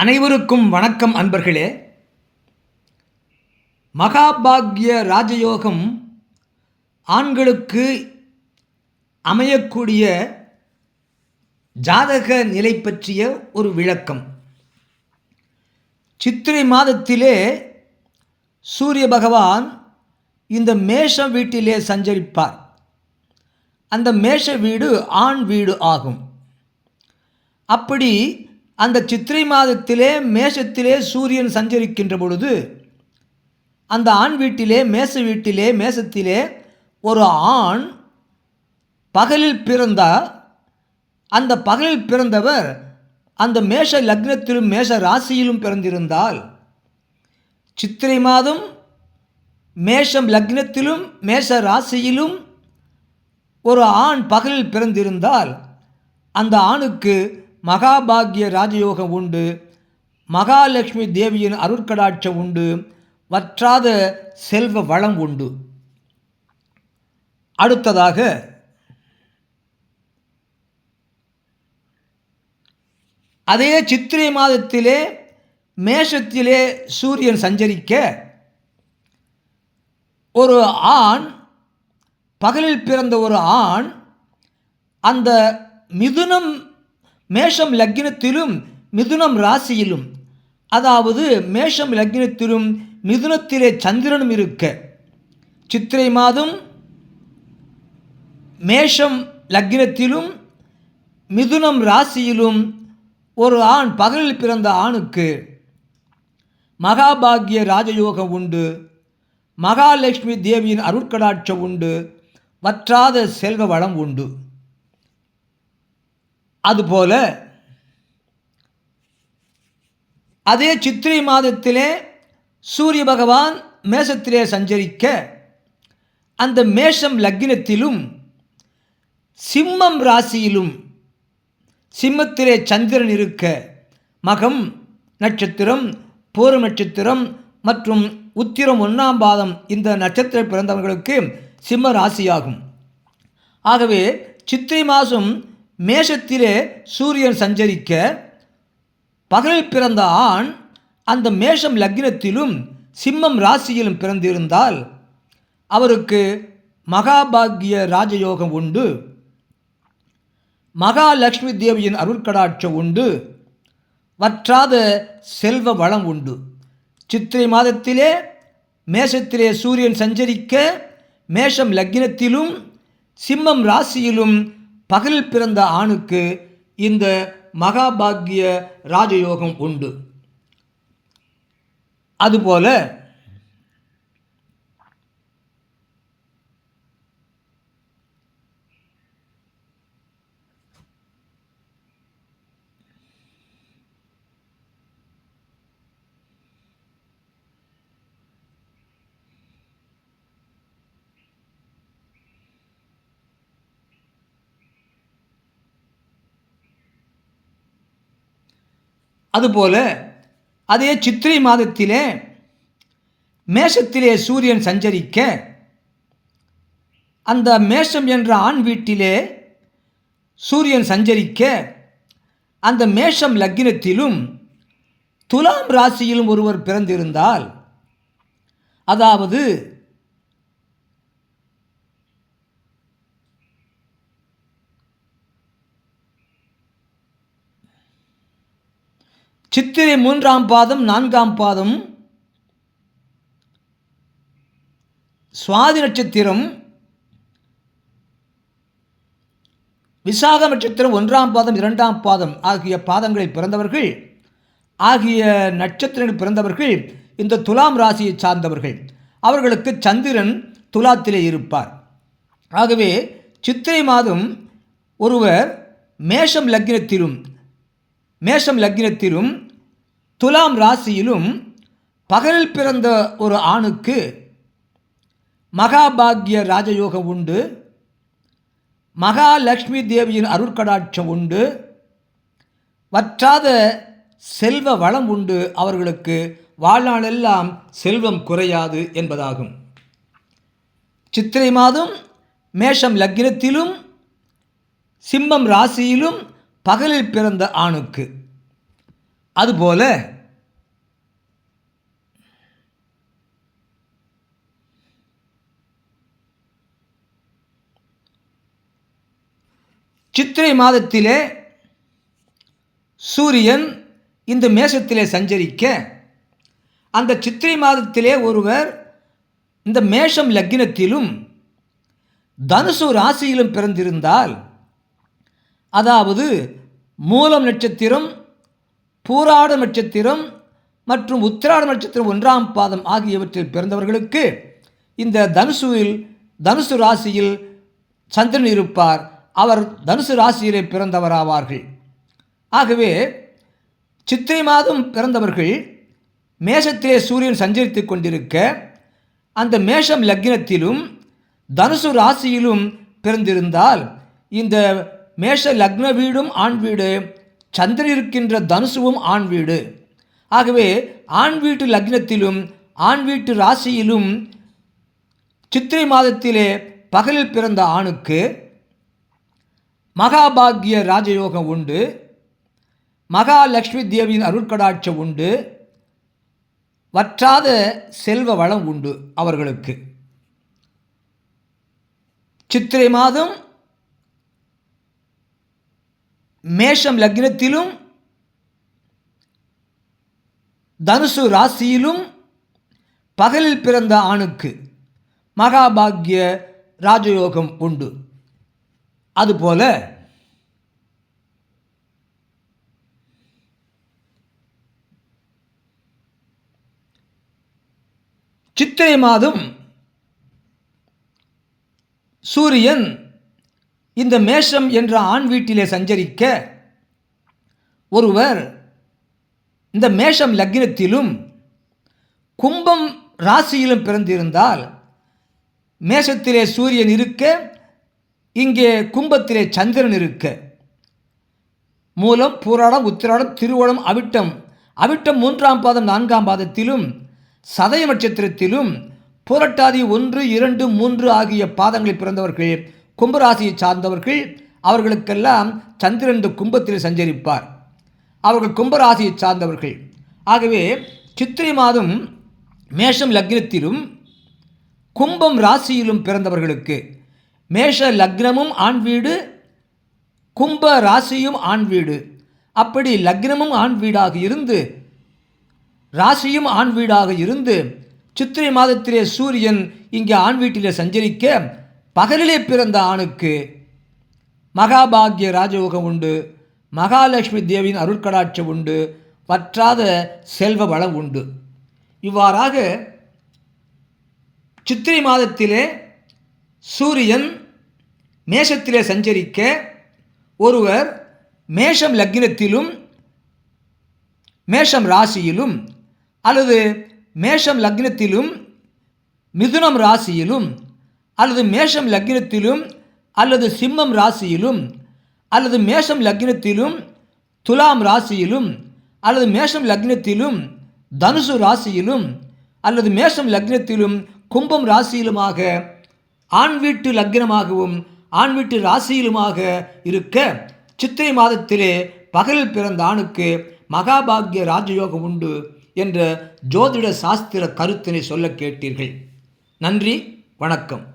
அனைவருக்கும் வணக்கம் அன்பர்களே. மகாபாக்ய ராஜயோகம் ஆண்களுக்கு அமையக்கூடிய ஜாதக நிலை பற்றிய ஒரு விளக்கம். சித்திரை மாதத்திலே சூரிய பகவான் இந்த மேஷ வீட்டிலே சஞ்சரிப்பார். அந்த மேஷ வீடு ஆண் வீடு ஆகும். அப்படி அந்த சித்திரை மாதத்திலே மேஷத்திலே சூரியன் சஞ்சரிக்கின்ற பொழுது அந்த ஆண் வீட்டிலே மேச வீட்டிலே மேசத்திலே ஒரு ஆண் பகலில் பிறந்தால் அந்த பகலில் பிறந்தவர் அந்த மேஷ லக்னத்திலும் மேஷ ராசியிலும் பிறந்திருந்தால் சித்திரை மாதம் மேஷம் லக்னத்திலும் மேஷ ராசியிலும் ஒரு ஆண் பகலில் பிறந்திருந்தால் அந்த ஆணுக்கு மகாபாகிய ராஜயோகம் உண்டு. மகாலட்சுமி தேவியின் அருட்கடாட்சம் உண்டு. வற்றாத செல்வ வளம் உண்டு. அடுத்ததாக அதே சித்திரை மாதத்திலே மேஷத்திலே சூரியன் சஞ்சரிக்க ஒரு ஆண் பகலில் பிறந்த ஒரு ஆண் அந்த மிதுனம் மேஷம் லக்னத்திலும் மிதுனம் ராசியிலும். அதாவது மேஷம் லக்னத்திலும் மிதுனத்திலே சந்திரனும் இருக்க. சித்திரை மாதம் மேஷம் லக்னத்திலும் மிதுனம் ராசியிலும் ஒரு ஆண் பகலில் பிறந்த ஆணுக்கு மகாபாகிய ராஜயோகம் உண்டு. மகாலட்சுமி தேவியின் அருட்கடாட்சம் உண்டு. வற்றாத செல்வ வளம் உண்டு. அதுபோல அதே சித்திரை மாதத்திலே சூரிய பகவான் மேஷத்திலே சஞ்சரிக்க அந்த மேஷம் லக்னத்திலும் சிம்மம் ராசியிலும் சிம்மத்திலே சந்திரன் இருக்க மகம் நட்சத்திரம் போர் நட்சத்திரம் மற்றும் உத்திரம் ஒன்றாம் பாதம் இந்த நட்சத்திர பிறந்தவர்களுக்கு சிம்ம ராசியாகும். ஆகவே சித்திரை மாதம் மேஷத்திலே சூரியன் சஞ்சரிக்க பகலில் பிறந்த ஆண் அந்த மேஷம் லக்னத்திலும் சிம்மம் ராசியிலும் பிறந்திருந்தால் அவருக்கு மகாபாகிய ராஜயோகம் உண்டு. மகாலட்சுமி தேவியின் அருட்கடாட்சம் உண்டு. வற்றாத செல்வ வளம் உண்டு. சித்திரை மாதத்திலே மேஷத்திலே சூரியன் சஞ்சரிக்க மேஷம் லக்னத்திலும் சிம்மம் ராசியிலும் பகலில் பிறந்த ஆணுக்கு இந்த மகாபாகிய ராஜயோகம் உண்டு. அதுபோல அதுபோல அதே சித்திரை மாதத்திலே மேஷத்திலே சூரியன் சஞ்சரிக்க அந்த மேஷம் என்ற ஆண் வீட்டிலே சூரியன் சஞ்சரிக்க அந்த மேஷம் லக்னத்திலும் துலாம் ராசியிலும் ஒருவர் பிறந்திருந்தால் அதாவது சித்திரை மூன்றாம் பாதம் நான்காம் பாதம். சுவாதி நட்சத்திரம். விசாக நட்சத்திரம் ஒன்றாம் பாதம் இரண்டாம் பாதம் ஆகிய பாதங்களில் பிறந்தவர்கள் ஆகிய நட்சத்திரங்களில் பிறந்தவர்கள் இந்த துலாம் ராசியை சார்ந்தவர்கள். அவர்களுக்கு சந்திரன் துலாத்திலே இருப்பார். ஆகவே சித்திரை மாதம் ஒருவர் மேஷம் லக்னத்திலும் மேஷம் லக்னத்திலும் துலாம் ராசியிலும் பகலில் பிறந்த ஒரு ஆணுக்கு மகாபாகிய ராஜயோகம் உண்டு. மகாலட்சுமி தேவியின் அருட்கடாட்சம் உண்டு. வற்றாத செல்வ வளம் உண்டு. அவர்களுக்கு வாழ்நாளெல்லாம் செல்வம் குறையாது என்பதாகும். சித்திரை மாதம் மேஷம் லக்னத்திலும் சிம்மம் ராசியிலும் பகலில் பிறந்த ஆணுக்கு. அதுபோல சித்திரை மாதத்திலே சூரியன் இந்த மேஷத்திலே சஞ்சரிக்க அந்த சித்திரை மாதத்திலே ஒருவர் இந்த மேஷம் லக்னத்திலும் தனுசு ராசியிலும் பிறந்திருந்தால் அதாவது மூலம் நட்சத்திரம் பூராட நட்சத்திரம் மற்றும் உத்திராட நட்சத்திரம் ஒன்றாம் பாதம் ஆகியவற்றில் பிறந்தவர்களுக்கு இந்த தனுசுவில் தனுசு ராசியில் சந்திரன் இருப்பார். அவர் தனுசு ராசியிலே பிறந்தவராவார்கள். ஆகவே சித்திரை மாதம் பிறந்தவர்கள் மேஷத்திலே சூரியன் சஞ்சரித்து கொண்டிருக்க அந்த மேஷம் லக்னத்திலும் தனுசு ராசியிலும் பிறந்திருந்தால் இந்த மேஷ லக்ன வீடும் ஆண் வீடு சந்திரன் இருக்கின்ற தனுசுவும் ஆண் வீடு. ஆகவே ஆண் வீட்டு லக்னத்திலும் ஆண் வீட்டு ராசியிலும் சித்திரை மாதத்திலே பகலில் பிறந்த ஆணுக்கு மகாபாகிய ராஜயோகம் உண்டு. மகாலட்சுமி தேவியின் அருட்கடாட்சம் உண்டு. வற்றாத செல்வ வளம் உண்டு அவர்களுக்கு. சித்திரை மாதம் மேஷம் லக்னத்திலும் தனுசு ராசியிலும் பகலில் பிறந்த ஆணுக்கு மகாபாகிய ராஜயோகம் உண்டு. அதுபோல சித்திரை மாதம் சூரியன் இந்த மேஷம் என்ற ஆண் வீட்டிலே சஞ்சரிக்க ஒருவர் இந்த மேஷம் லக்னத்திலும் கும்பம் ராசியிலும் பிறந்திருந்தால் மேஷத்திலே சூரியன் இருக்க இங்கே கும்பத்திலே சந்திரன் இருக்க. மூலம் பூராடம் உத்திராடம் திருவோணம் அவிட்டம். அவிட்டம் மூன்றாம் பாதம் நான்காம் பாதத்திலும் சதய நட்சத்திரத்திலும் புரட்டாதி ஒன்று இரண்டு மூன்று ஆகிய பாதங்களில் பிறந்தவர்கள். கும்பராசியை சார்ந்தவர்கள் அவர்களுக்கெல்லாம் சந்திரன் இந்த கும்பத்தில் சஞ்சரிப்பார். அவர்கள் கும்பராசியை சார்ந்தவர்கள். ஆகவே சித்திரை மாதம் மேஷம் லக்னத்திலும் கும்பம் ராசியிலும் பிறந்தவர்களுக்கு மேஷ லக்னமும் ஆண் வீடு கும்ப ராசியும் ஆண் வீடு. அப்படி லக்னமும் ஆண் வீடாக இருந்து ராசியும் ஆண் வீடாக இருந்து சித்திரை மாதத்திலே சூரியன் இங்கே ஆண் வீட்டிலே சஞ்சரிக்க பகலிலே பிறந்த ஆணுக்கு மகாபாகிய ராஜயோகம் உண்டு மகாலட்சுமி தேவியின் அருட்கடாட்சம் உண்டு வற்றாத செல்வ வளம் உண்டு. இவ்வாறாக சித்திரை மாதத்திலே சூரியன் மேஷத்திலே சஞ்சரிக்க ஒருவர் மேஷம் லக்னத்திலும் மேஷம் ராசியிலும் அல்லது மேஷம் லக்னத்திலும் மிதுனம் ராசியிலும் அல்லது மேஷம் லக்னத்திலும் அல்லது சிம்மம் ராசியிலும் அல்லது மேஷம் லக்னத்திலும் துலாம் ராசியிலும் அல்லது மேஷம் லக்னத்திலும் தனுசு ராசியிலும் அல்லது மேஷம் லக்னத்திலும் கும்பம் ராசியிலுமாக ஆண் வீட்டு லக்னமாகவும் ஆண் வீட்டு ராசியிலுமாக இருக்க சித்திரை மாதத்திலே பகலில் பிறந்த ஆணுக்கு மகாபாகிய ராஜயோகம் உண்டு என்ற ஜோதிட சாஸ்திர கருத்தினை சொல்ல கேட்டீர்கள். நன்றி வணக்கம்.